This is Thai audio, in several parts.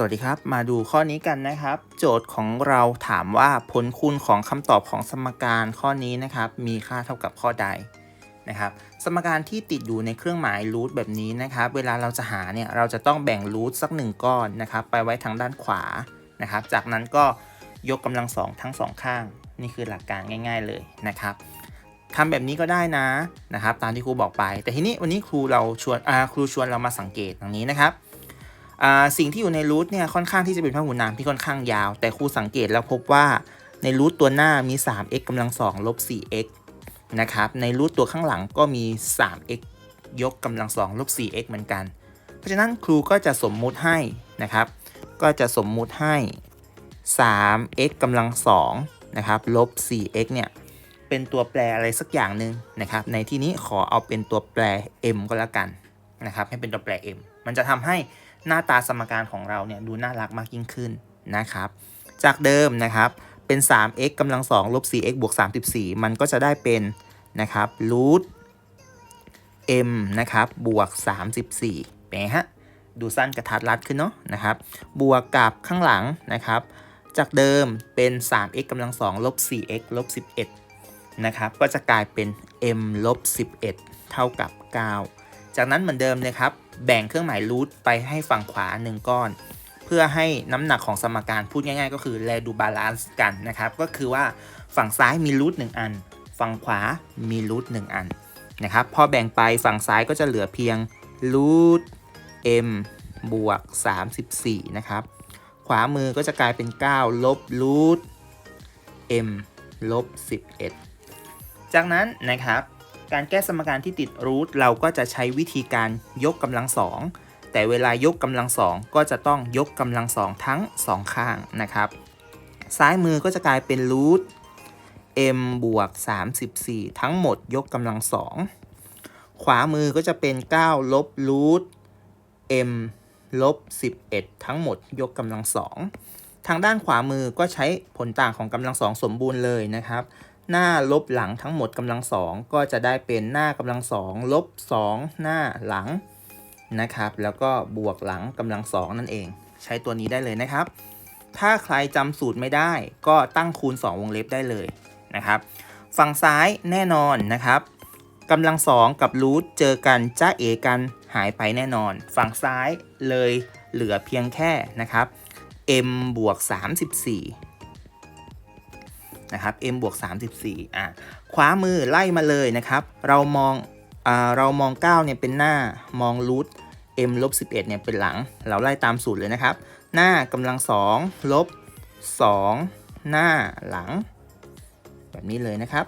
สวัสดีครับ มาดูข้อนี้กันนะครับ โจทย์ของเราถามว่าผลคูณของคำตอบของสมการข้อนี้นะครับ มีค่าเท่ากับข้อใดนะครับ สมการที่ติดอยู่ในเครื่องหมายรูทแบบนี้นะครับ เวลาเราจะหาเนี่ยเราจะต้องแบ่งรูทสักหนึ่งก้อนนะครับ ไปไว้ทางด้านขวานะครับ จากนั้นก็ยกกำลังสองทั้งสองข้าง นี่คือหลักการง่าย ๆเลยนะครับทำแบบนี้ก็ได้นะนะครับ ตามที่ครูบอกไป แต่ทีนี้วันนี้ครูเราชวนครูชวนเรามาสังเกตตรงนี้นะครับ สิ่งที่อยู่ในรูทเนี่ยค่อนข้างที่จะเป็นพหุนามที่ค่อนข้างยาว แต่ครูสังเกตแล้วพบว่าในรูทตัวหน้ามี 3x กำลัง2ลบ 4x นะครับในรูทตัวข้างหลังก็มี 3x ยกกำลัง2ลบ 4x เหมือนกัน เพราะฉะนั้นครูก็จะสมมุติให้นะครับ ก็จะสมมุติให้ 3x กำลัง2นะครับลบ 4x เนี่ยเป็นตัวแปรอะไรสักอย่างหนึ่งนะครับ ในที่นี้ขอเอาเป็นตัวแปร m ก็แล้วกันนะครับ ให้เป็นตัวแปร m มันจะทำให้ หน้าตาสมการของเราเนี่ยดูน่ารักมากยิ่งขึ้นนะครับ จากเดิมนะครับเป็น 3x กำลัง2ลบ 4x บวก 34 มันก็จะได้เป็นนะครับรูท m นะครับบวก 34เป็นไงฮะดูสั้นกระทัดรัดขึ้นเนาะนะครับ บวกกับข้างหลังนะครับ จากเดิมเป็น 3x กำลัง2ลบ 4x ลบ 11นะครับ ก็จะกลายเป็น m ลบ 11 เท่ากับ 9 จากนั้นเหมือนเดิมเลยครับ แบ่งเครื่องหมายรูทไปให้ฝั่งขวา 1 ก้อน เพื่อให้น้ำหนักของสมการพูดง่ายๆ ก็คือแลดูบาลานซ์กันนะครับ ก็คือว่าฝั่งซ้ายมีรูท1อัน ฝั่งขวามีรูท1อันนะครับ พอแบ่งไปฝั่งซ้ายก็จะเหลือเพียงรูท m บวก 34 นะครับ ขวามือก็จะกลายเป็น 9 ลบรูท m ลบ 11 จากนั้นนะครับ การแก้สมการที่ติดรูทเราก็จะใช้วิธีการยกกำลังสองแต่เวลายกกำลังสองก็จะต้องยกกำลังสองทั้งสองข้างนะครับ ซ้ายมือก็จะกลายเป็นรูท m บวก 34 ทั้งหมดยกกำลังสองขวามือก็จะเป็น 9 ลบรูท m ลบ 11 ทั้งหมดยกกำลังสองทางด้านขวามือก็ใช้ผลต่างของกำลังสองสมบูรณ์เลยนะครับ หน้าลบหลังทั้งหมดกำลังสองก็จะได้เป็นหน้ากำลังสองลบสองหน้าหลังนะครับ แล้วก็บวกหลังกำลังสองนั่นเอง ใช้ตัวนี้ได้เลยนะครับ ถ้าใครจำสูตรไม่ได้ก็ตั้งคูณ 2 วงเล็บได้เลยนะครับ ฝั่งซ้ายแน่นอนนะครับกำลังสองกับรูทเจอกันจ้าเอกันหายไปแน่นอน ฝั่งซ้ายเลยเหลือเพียงแค่นะครับ m บวก34 นะครับ m บวก34อะขวามือไล่มาเลยนะครับ เรามองอ่าเรามอง9เนี่ยเป็นหน้ามองรูท m ลบ11เนี่ยเป็นหลัง เราไล่ตามสูตรเลยนะครับ หน้ากำลัง2ลบ2 หน้าหลัง แบบนี้เลยนะครับ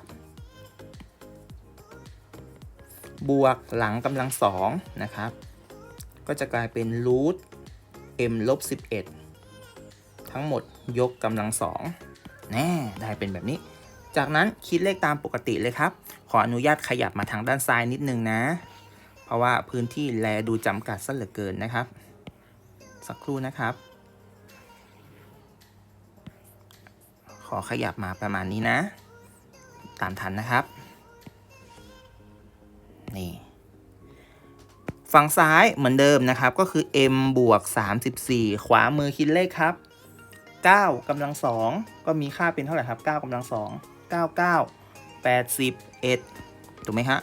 บวกหลังกำลัง2นะครับ ก็จะกลายเป็นรูท m ลบ11ทั้งหมดยกกำลังสอง แน่ได้เป็นแบบนี้ จากนั้นคิดเลขตามปกติเลยครับ ขออนุญาตขยับมาทางด้านซ้ายนิดนึงนะ เพราะว่าพื้นที่แลดูจำกัดซะเหลือเกินนะครับ สักครู่นะครับ ขอขยับมาประมาณนี้นะ ตามทันนะครับ นี่ฝั่งซ้ายเหมือนเดิมนะครับก็คือ m บวก34 ขวามือคิดเลขครับ 9กำลังสองก็มีค่าเป็นเท่าไหร่ครับ 9กำลังสอง9 9 81ถูกไหมฮะ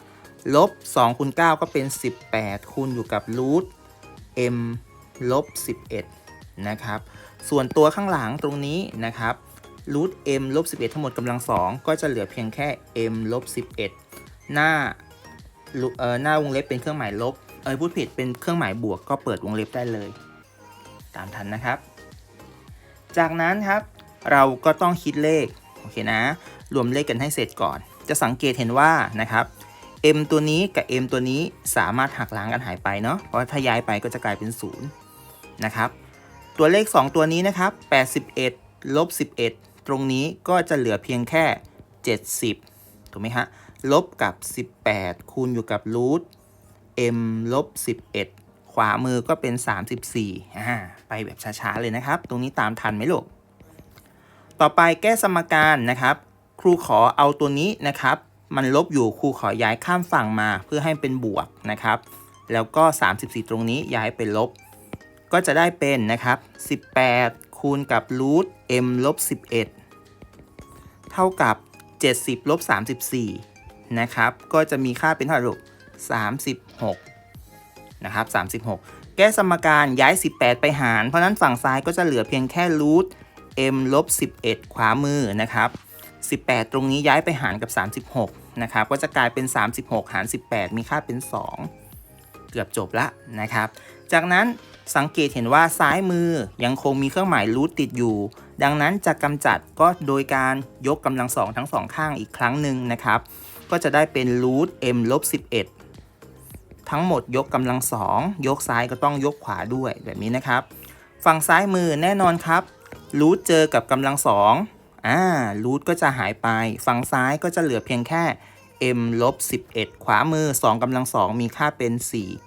ลบ2คูณ9ก็เป็น 18 คูณอยู่กับรูท m ลบ11 นะครับ ส่วนตัวข้างหลังตรงนี้นะครับรูท m ลบ11 ทั้งหมดกำลังสองก็จะเหลือเพียงแค่ m ลบ11 หน้าเอ่อหน้าวงเล็บเป็นเครื่องหมายลบ เอ้ยพูดผิดเป็นเครื่องหมายบวกก็เปิดวงเล็บได้เลย ตามทันนะครับ จากนั้นครับเราก็ต้องคิดเลขโอเคนะ รวมเลขกันให้เสร็จก่อน จะสังเกตเห็นว่านะครับ m ตัวนี้กับ m ตัวนี้สามารถหักล้างกันหายไปเนาะเพราะถ้าย้ายไปก็จะกลายเป็น0นะครับตัวเลข 2 ตัวนี้นะครับ81ลบ11 ตรงนี้ก็จะเหลือเพียงแค่ 70ถูกไหมฮะลบกับ 18 คูณอยู่กับรูท m ลบ11 วามือก็เป็น 34อ่าไปแบบช้าๆเลยนะครับ ตรงนี้ตามทันไหมลูก ต่อไปแก้สมการนะครับ ครูขอเอาตัวนี้นะครับ มันลบอยู่ครูขอย้ายข้ามฝั่งมาเพื่อให้เป็นบวกนะครับ แล้วก็ 34 ตรงนี้ย้ายเป็นลบ ก็จะได้เป็นนะครับ 18 คูณกับรูท m ลบ 11 เท่ากับ 70ลบ34นะครับ ก็จะมีค่าเป็นเท่าไหร่ลูก36 นะครับ36 แก้สมการย้าย 18 ไปหาร เพราะนั้นฝั่งซ้ายก็จะเหลือเพียงแค่รูท m ลบ11 ขวามือนะครับ18 ตรงนี้ย้ายไปหารกับ 36 นะครับ ก็จะกลายเป็น 36 หาร 18 มีค่าเป็น 2 เกือบจบละนะครับ จากนั้นสังเกตเห็นว่าซ้ายมือยังคงมีเครื่องหมายรูทติดอยู่ ดังนั้นจะกำจัดก็โดยการยกกำลังสองทั้งสองข้างอีกครั้งหนึ่งนะครับ ก็จะได้เป็นรูท m ลบ11 ทั้งหมดยกกำลังสองยกซ้ายก็ต้องยกขวาด้วยแบบนี้นะครับ ฝั่งซ้ายมือแน่นอนครับรูทเจอกับกำลังสองอ่ารูทก็จะหายไป ฝั่งซ้ายก็จะเหลือเพียงแค่ m ลบ11 ขวามือ2กำลังสองมีค่าเป็น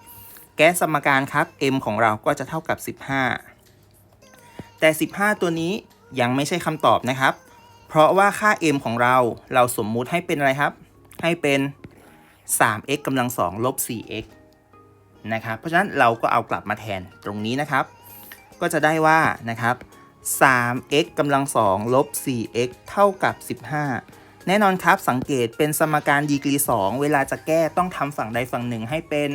4 แก้สมการครับ m ของเราก็จะเท่ากับ 15 แต่ 15 ตัวนี้ยังไม่ใช่คำตอบนะครับ เพราะว่าค่า m ของเราเราสมมุติให้เป็นอะไรครับ ให้เป็น 3x กำลังสองลบ 4x นะครับ เพราะฉะนั้นเราก็เอากลับมาแทนตรงนี้นะครับ ก็จะได้ว่านะครับ 3x กำลังสองลบ 4x เท่ากับ 15 แน่นอนครับสังเกตเป็นสมการดีกรี 2 เวลาจะแก้ต้องทำฝั่งใดฝั่งหนึ่งให้เป็น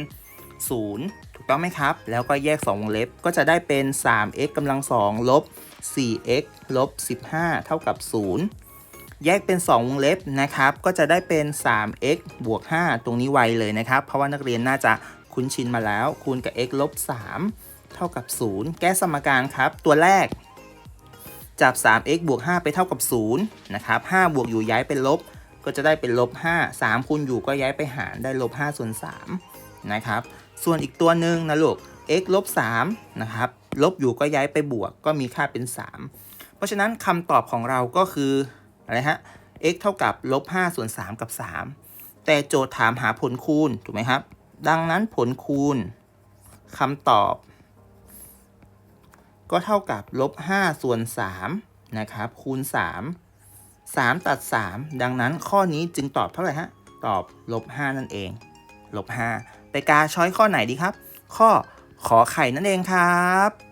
0 ถูกต้องไหมครับ แล้วก็แยก 2 วงเล็บก็จะได้เป็น 3x กำลังสองลบ 4x ลบ 15 เท่ากับ 0 แยกเป็น 2 วงเล็บนะครับ ก็จะได้เป็น 3x บวก 5 ตรงนี้ไวเลยนะครับ เพราะว่านักเรียนน่าจะคุ้นชินมาแล้ว คูณกับ x ลบ 3 เท่ากับ 0 แก้สมการครับ ตัวแรก จับ 3x บวก 5 ไปเท่ากับ 0 นะครับ 5 บวกอยู่ย้ายเป็นลบ ก็จะได้เป็นลบ 5 3 คูณอยู่ก็ย้ายไปหารได้ลบ 5 ส่วน 3 นะครับ ส่วนอีกตัวหนึ่งนะลูก x ลบ 3 นะครับ ลบอยู่ก็ย้ายไปบวก ก็มีค่าเป็น 3 เพราะฉะนั้นคำตอบของเราก็คือ อะไรฮะ x เท่ากับลบ5ส่วน3กับ 3 แต่โจทย์ถามหาผลคูณ ถูกไหมครับ ดังนั้นผลคูณคำตอบ ก็เท่ากับลบ5ส่วน3นะครับ คูณ 3 3 ตัด 3 ดังนั้นข้อนี้จึงตอบเท่าไหร่ฮะ ตอบลบ5นั่นเอง ลบ5ไปกาช้อยข้อไหนดีครับ ข้อขอไข่นั่นเองครับ